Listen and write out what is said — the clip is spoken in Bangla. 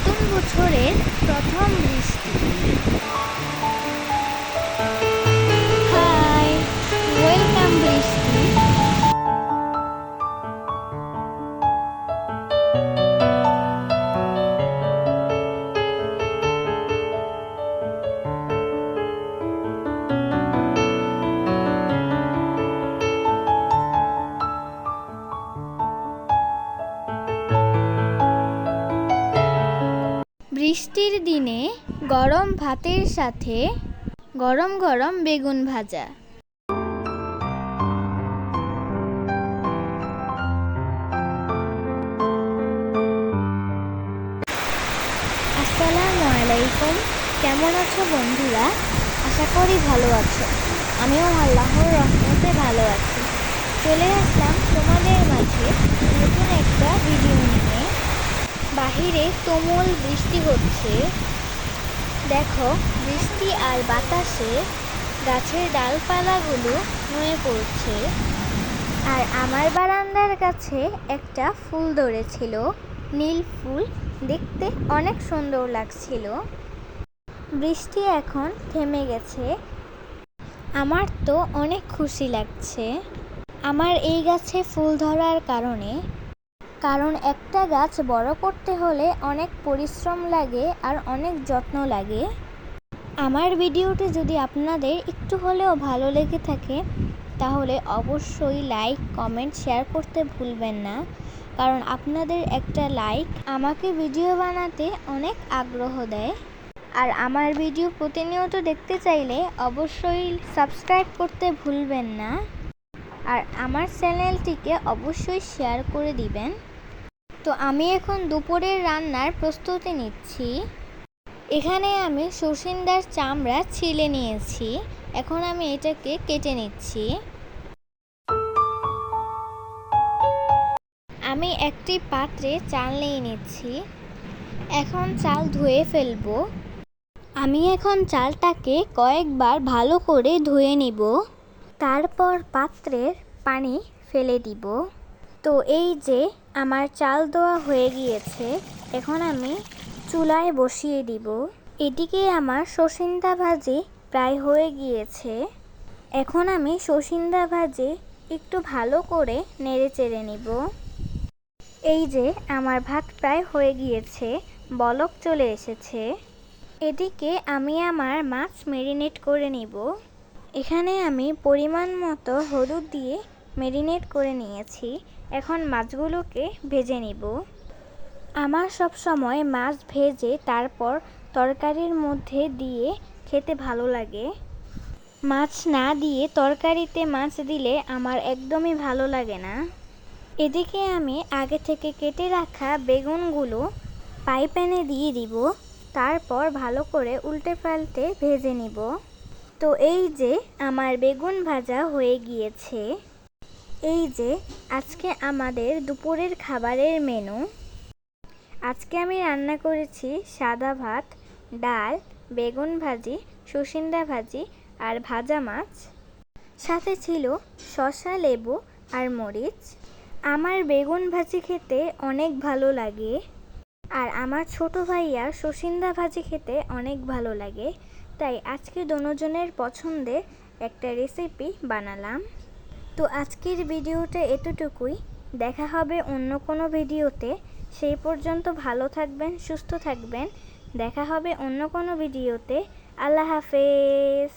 নতুন বছরের প্রথম বৃষ্টি হাই ওয়েলকাম বৃষ্টি বৃষ্টির দিনে গরম ভাতের সাথে গরম গরম বেগুন ভাজা। আসসালামু আলাইকুম। কেমন আছো বন্ধুরা? আশা করি ভালো আছো। আমিও আল্লাহর রহমতে ভালো আছি। চলে আসলাম তোমাদের মাঝে নতুন একটা ভিডিও নিয়ে। বাহিরে তুমুল বৃষ্টি হচ্ছে। দেখো, বৃষ্টি আর বাতাসে গাছের ডালপালাগুলো নুয়ে পড়ছে। আর আমার বারান্দার কাছে একটা ফুল ধরেছিল। নীল ফুল দেখতে অনেক সুন্দর লাগছিল। বৃষ্টি এখন থেমে গেছে। আমার তো অনেক খুশি লাগছে। আমার এই গাছে ফুল ধরার কারণে কারণ একটা গাছ বড় করতে হলে অনেক পরিশ্রম লাগে আর অনেক যত্ন লাগে। আমার ভিডিওটি যদি আপনাদের একটু হলেও ভালো লেগে থাকে, তাহলে অবশ্যই লাইক, কমেন্ট, শেয়ার করতে ভুলবেন না। কারণ আপনাদের একটা লাইক আমাকে ভিডিও বানাতে অনেক আগ্রহ দেয়। আর আমার ভিডিও প্রতিনিয়ত দেখতে চাইলে অবশ্যই সাবস্ক্রাইব করতে ভুলবেন না। আর আমার চ্যানেলটিকে অবশ্যই শেয়ার করে দিবেন। তো আমি এখন দুপুরের রান্নার প্রস্তুতি নিচ্ছি। এখানে আমি সসিন্দার চামড়া ছিলে নিয়েছি। এখন আমি এটাকে কেটে নিচ্ছি। আমি একটি পাত্রে চাল নিয়ে নিচ্ছি। এখন চাল ধুয়ে ফেলব। আমি এখন চালটাকে কয়েকবার ভালো করে ধুয়ে নিব। তারপর পাত্রের পানি ফেলে দিব। তো এই যে আমার চাল দেওয়া হয়ে গিয়েছে, এখন আমি চুলায় বসিয়ে দিব। এদিকে আমার সসিন্দা ভাজি প্রায় হয়ে গিয়েছে। এখন আমি সসিন্দা ভাজি একটু ভালো করে নেড়ে চেড়ে নিব। এই যে আমার ভাত প্রায় হয়ে গিয়েছে, বলক চলে এসেছে। এদিকে আমি আমার মাছ মেরিনেট করে নিব। এখানে আমি পরিমাণ মতো হলুদ দিয়ে মেরিনেট করে নিয়েছি। এখন মাছগুলোকে ভেজে নিব। আমার সব সময় মাছ ভেজে তারপর তরকারির মধ্যে দিয়ে খেতে ভালো লাগে। মাছ না দিয়ে তরকারিতে মাছ দিলে আমার একদমই ভালো লাগে না। এদিকে আমি আগে থেকে কেটে রাখা বেগুনগুলো পাই প্যানে দিয়ে দিব। তারপর ভালো করে উল্টে পাল্টে ভেজে নিব। তো এই যে আমার বেগুন ভাজা হয়ে গিয়েছে। এই যে, আজকে আমাদের দুপুরের খাবারের মেনু। আজকে আমি রান্না করেছি সাদা ভাত, ডাল, বেগুন ভাজি, সুসিন্দা ভাজি আর ভাজা মাছ। সাথে ছিল শসা, লেবু আর মরিচ। আমার বেগুন ভাজি খেতে অনেক ভালো লাগে। আর আমার ছোট ভাইয়া সুসিন্দা ভাজি খেতে অনেক ভালো লাগে। তাই আজকে দোনোজনের পছন্দের একটা রেসিপি বানালাম। তো আজকের ভিডিওটা এতটুকুই। দেখা হবে অন্য কোনো ভিডিওতে। সেই পর্যন্ত ভালো থাকবেন, সুস্থ থাকবেন। দেখা হবে অন্য কোনো ভিডিওতে। আল্লাহ হাফেজ।